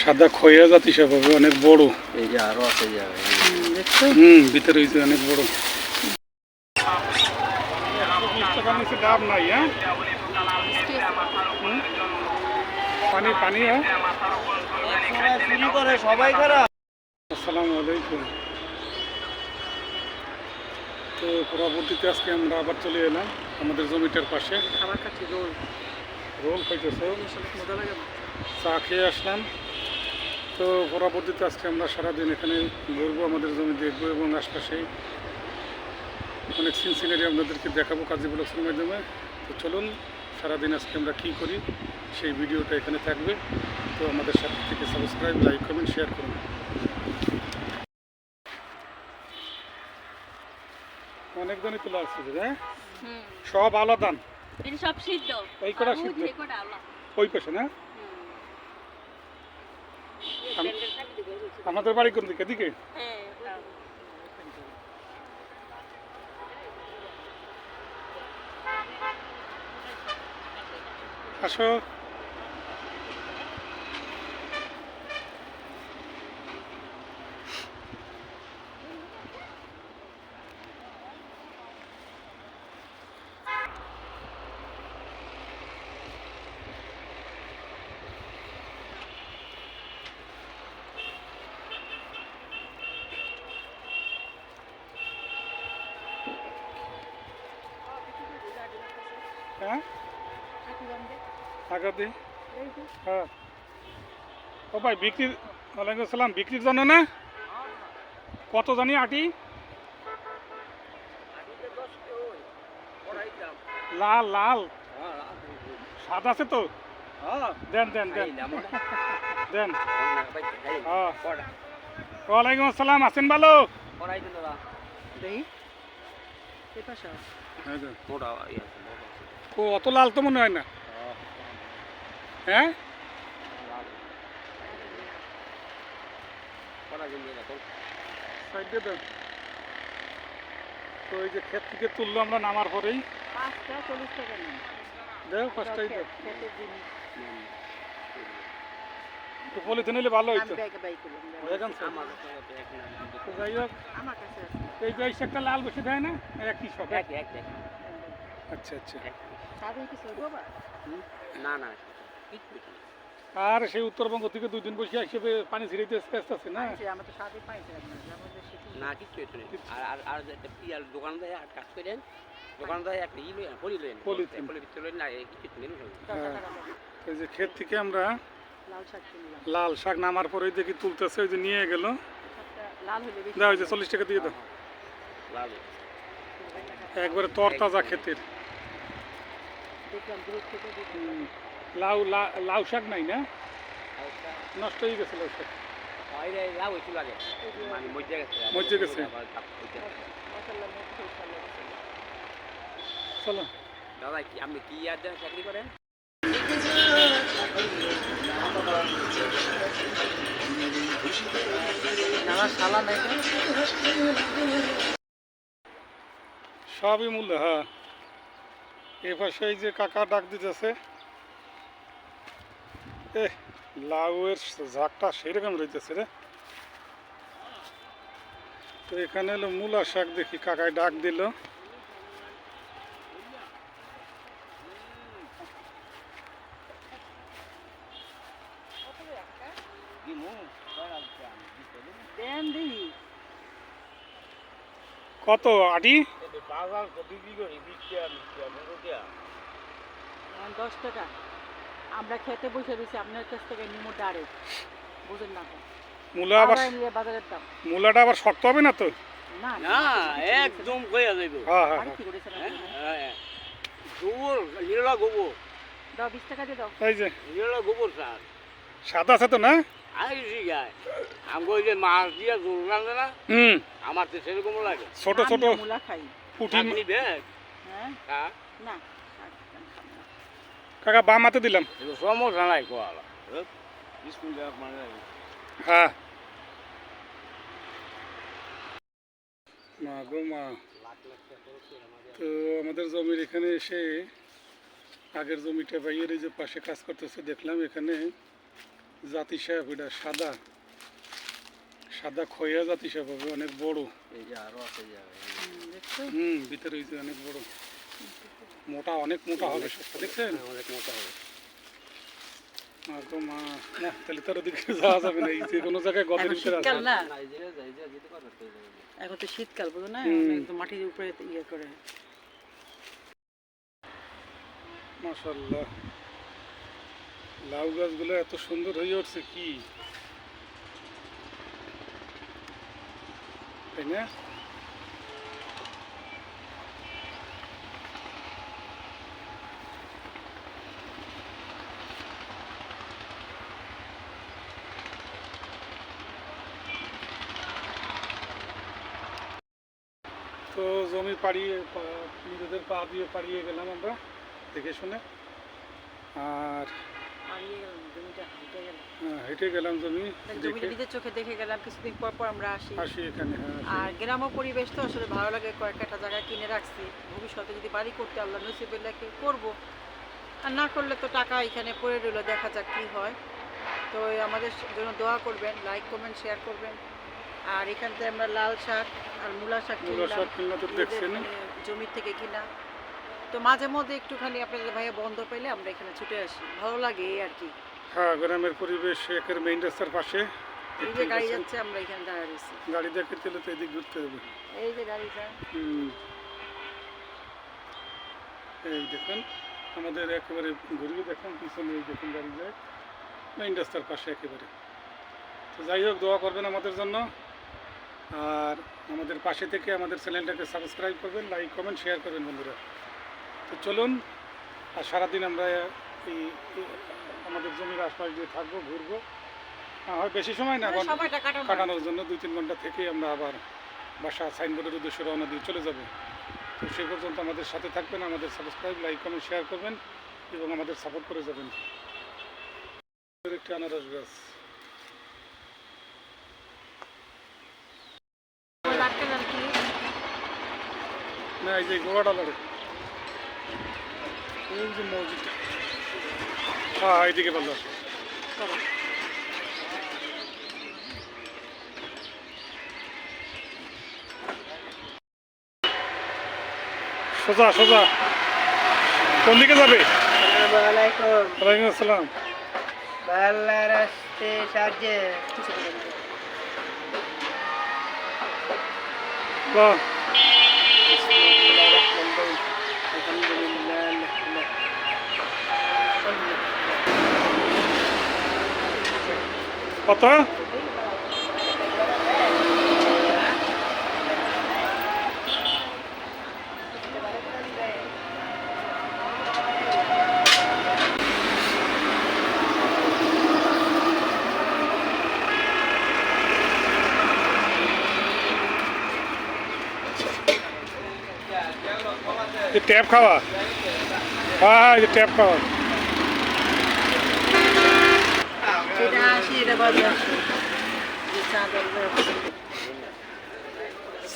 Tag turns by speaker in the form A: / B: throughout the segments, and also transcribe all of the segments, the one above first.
A: সাদা খয়া জাতি সব হবে অনেক বড়।
B: এই যে আরও আছে
A: হুম ভিতরে হয়েছে অনেক বড়। ডাব নাই হ্যাঁ পানি পানি হ্যাঁ।
B: চুরি করে সবাই খারাপ
A: আসসালামু আলাইকুম। তো পরবর্তীতে আজকে আমরা আবার চলে এলাম আমাদের জমিটার পাশে।
C: রোল।
A: রোল খাইতেছে? চা খেয়ে আসলাম। তো পরবর্তীতে আজকে আমরা সারাদিন এখানে ঘুরবো আমাদের জমি দেখব এবং আশপাশে অনেক সিন সিনারি আপনাদেরকে দেখাবো কাজী ব্লগসের মাধ্যমে। তো চলুন সারাদিন আজকে আমরা কী করি সেই ভিডিওটা এখানে থাকবে। তো আমাদের সাথে থেকে সাবস্ক্রাইব লাইক কমেন্ট শেয়ার করুন। অনেকজনই তোলা আসছে হ্যাঁ? সব আলাদা।
D: সব সিদ্ধ।
A: এই কটা সিদ্ধ? ওই পাশে না
D: হুম।
A: আম- আমাদের বাড়ি কোন দিকে?
D: হ্যাঁ
A: আসো। হ্যাঁ? আগা দি হ্যাঁ। ও ভাই বিক্রি ওয়ালাইকুম আসসালাম বিক্রির জন্য না? কত জানি আটি? লাল লাল। স্বাদ আছে তো? দেন দেন দেন। দেন। হ্যাঁ। ওয়ালাইকুম আসসালাম আছেন ভালো।
C: পাশে
A: ও অত লাল তো মনে হয় না। হ্যাঁ? তো এই যে ক্ষেত থেকে তুললো আমরা নামার পরেই। তো পলিথিন হলে ভালো হইতো। যাই হোক এই একটা লাল দেয় না? সব। আচ্ছা আচ্ছা।
B: না না
A: আর সেই উত্তরবঙ্গ থেকে দুই দিন বসে হিসেবে পানি ছিড়াইতে আসতে আসতে আছে না?
C: পাইছে না
B: হইতো না। আর আর দেয় কাজ করেন একটা ই পলি
A: পলিথিন।
B: না কিছু নেই
A: হ্যাঁ। এই যে ক্ষেত থেকে আমরা
C: লাল শাক কিনলাম
A: লাল শাক নামার পরে দেখি তুলতেছে ওই যে নিয়ে গেল। দাও ওই যে চল্লিশ টাকা দিয়ে দাও।
B: লাল।
A: একবারে তরতাজা ক্ষেতের
C: দেখলাম দূর থেকে দেখলাম
A: হুম, লাউ লাউ শাক নাই না? নষ্ট হয়ে গেছে লাউ শাক।
B: মজ্জা গেছে।
A: চলো।
B: দাদা কি আপনি কি আর চাকরি করেন
A: সবই মূল্য হ্যাঁ। এ পাশে এই যে কাকা ডাক দিতেছে। এ লাউয়ের ঝাঁকটা সেরকম রইতেছে রে। তো এখানে হলো মূলা শাক দেখি কাকায় ডাক দিল।
C: দেন দিই।
A: কত আটি?
B: বিক্রি
C: দশ টাকা। আমরা খেতে বসে রয়েছি আপনার কাছ থেকে নিমো ডাইরেক্ট বুঝেন না তো।
A: মূলা আবার
C: নিয়ে বাজারের দাম।
A: মূলাটা আবার শক্ত হবে না তো?
C: না
B: না একদম কইয়া যাইব।
A: হ্যাঁ হ্যাঁ হ্যাঁ।
B: হ্যাঁ গোবর নিরলা গোবর।
C: দাও বিশ টাকা দিয়ে দাও।
A: এই যে।
B: গোবর স্যার।
A: সাদা আছে তো না?
B: মাছ দিয়ে জোর রান্ধে না আমার তো সেরকম লাগে।
A: ছোট ছোট
C: মূলা খাই।
A: পুঁটি
B: আপনি ব্যাগ
C: হ্যাঁ?
B: হ্যাঁ?
C: না।
A: কাকা বাম হাতে দিলাম।
B: সমস্যা নাই কোয়ালা মানে
A: হ্যাঁ। মা গো মা তো আমাদের জমির এখানে এসে আগের জমিটা এই যে পাশে কাজ করতেছে দেখলাম এখানে জাতি সাহেব এটা সাদা সাদা খয়া জাতি সাহেব হবে অনেক বড়।
B: এই যে আরও আছে
C: হুম, দেখছ?
A: হুম ভিতরে হয়েছে অনেক বড়। মোটা অনেক মোটা হবে সবটা দেখছেন
B: অনেক মোটা হবে।
A: আর না তাহলে তার ওদিকে যাওয়া যাবে না এই যে কোনো জায়গায় গদের
C: এখন
A: ভিতরে আছে
C: না?
B: তো
C: এখন তো শীতকাল বুঝো না? একদম মাটির উপরে ইয়ে করে।
A: মাশাল্লাহ লাউ গাছগুলো এত সুন্দর হয়ে উঠছে, কি? তাই না? তো জমি পাড়িয়ে নিজেদের পা দিয়ে পাড়িয়ে গেলাম আমরা, দেখে শুনে। আর
C: হারিয়ে গেলাম জমিটা হারিয়ে গেল
A: আহ, হেঁটে গেলাম জমি
C: নিজের চোখে দেখে গেলাম কিছুদিন পর পর আমরা আসি।
A: আসি এখানে হ্যাঁ
C: আর গ্রাম্য পরিবেশ তো আসলে ভালো লাগে কয়েকটা জায়গা কিনে রাখছি। ভবিষ্যতে যদি বাড়ি করতে আল্লাহ নসিবে লেখে করব? আর না করলে তো টাকা এখানে পড়ে রইল দেখা যাক কী হয়। তো আমাদের জন্য দোয়া করবেন লাইক কমেন্ট শেয়ার করবেন। আর এখান থেকে আমরা লাল শাক আর মূলা শাক
A: মূলা শাক কিনলাম তো দেখছেন।
C: মানে জমির থেকে কিনা। তো মাঝে মধ্যে একটুখানি আপনাদের ভাইয়া বন্ধ পেলে আমরা এখানে ছুটে আসি। ভালো লাগে এই আর কি।
A: হ্যাঁ গ্রামের পরিবেশ একের মেইন রাস্তার পাশে।
C: এই যে গাড়ি যাচ্ছে আমরা এখানে দাঁড়িয়ে রয়েছি।
A: গাড়ি দেখে গেলে তো এদিক ঘুরতে হবে।
C: এই যে গাড়ি
A: হুম। এই দেখুন আমাদের একেবারে ঘুরিয়ে দেখুন পিছনে এই দেখুন গাড়ি যায়। মেইন রাস্তার পাশে একেবারে। তো যাই হোক দোয়া করবেন আমাদের জন্য। আর আমাদের পাশে থেকে আমাদের চ্যানেলটাকে সাবস্ক্রাইব করবেন লাইক কমেন্ট শেয়ার করবেন বন্ধুরা। তো চলুন আর সারাদিন আমরা এই আমাদের জমির আশপাশ দিয়ে থাকব ঘুরবো। হয় বেশি সময় না
C: মানে
A: কাটানোর জন্য দুই তিন ঘণ্টা থেকে আমরা আবার বাসা সাইনবোর্ডের উদ্দেশ্যে রওনা দিয়ে চলে যাব। তো সে পর্যন্ত আমাদের সাথে থাকবেন আমাদের সাবস্ক্রাইব লাইক কমেন্ট শেয়ার করবেন এবং আমাদের সাপোর্ট করে যাবেন। একটি আনারস গাছ। না এই যে গোয়াটা লড়ে। এই যে মসজিদ হ্যাঁ ভালো
C: করো
A: সোজা সোজা। কোন দিকে যাবে? ওয়ালাইকুম আসসালাম।
E: সাহায্যে।
C: Patrão? De tempo, cala. Ah, de tempo, cala.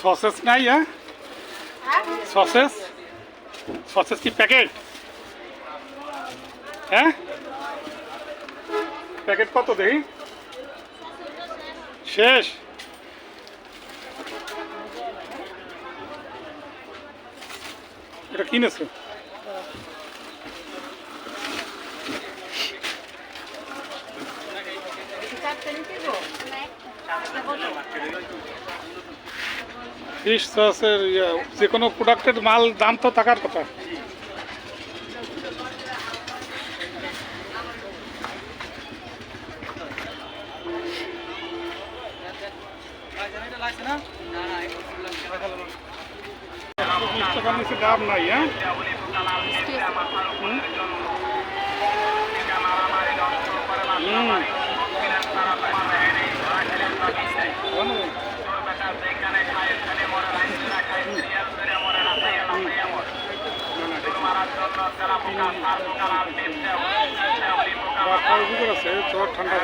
A: Sausages নাই হ্যাঁ? সসেস সসেস কি প্যাকেট হ্যাঁ? প্যাকেট কত দেখি? শেষ। এটা কিনেছো? সসের ইয়ে, যে কোনো প্রোডাক্টের মাল দাম তো থাকার কথা দাম নাই হ্যাঁ। আছে জ্বর ঠান্ডা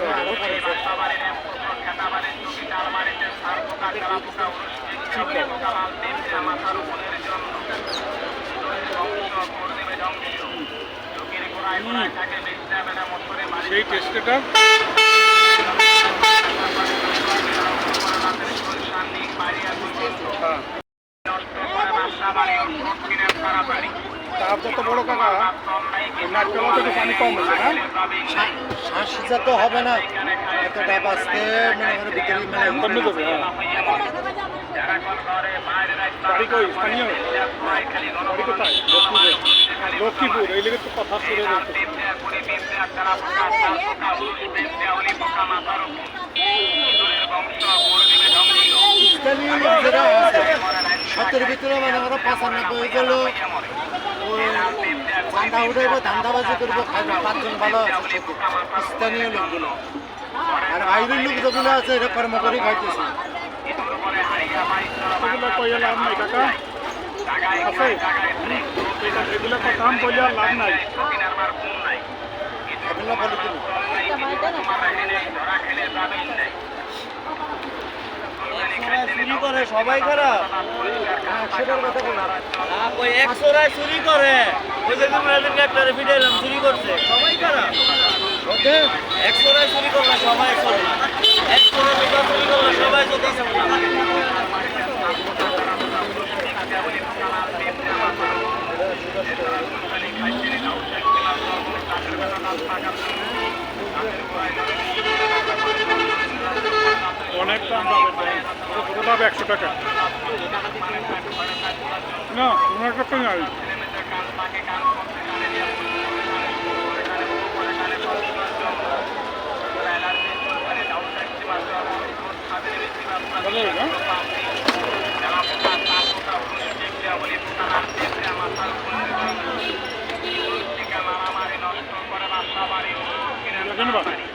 A: সেই টেস্টটা? হ্যাঁ। তাপ যত বড় কাকা। ওই নারকেল তো একটু পানি কম হয়েছে না
F: শ্বাস তো হবে না। এত ডাব আসতে মনে করে ভিতরে মানে
A: কমে যাবে হ্যাঁ। বাড়ি কই স্থানীয় বাড়ি কোথায় লক্ষ্মীপুর লক্ষ্মীপুর এই লেগে তো কথা
F: আছে। সতের ভিতরে মানে ওরা পঁচানব্বই গেল চান্দা উঠাইবো ধান্দাবাজি করব খাইবো পাঁচজন ভালো স্থানীয় লোকগুলো। আর বাইরের লোক যেগুলো আছে এরা কর্ম করে খাইতেছে।
A: এগুলো কইয়া লাভ নাই কাকা। আছে? এগুলো কথা আম লাভ নাই।
F: এগুলো বলে তুমি। চুরি করে সবাই খারাপ। সেটার কথা বলো।
B: একশোরায় চুরি করে। ওই যে তুমি এদিনকে একটা ফিটাইলাম চুরি করছে। সবাই খারাপ
F: ওকে।
B: একশোরায় চুরি করলে সবাই চলে একশোরায় লোকা চুরি করলে সবাই চলতে
A: অনেক দাম একশো টাকা। না পনেরো টাকা নাই। ধন্যবাদ।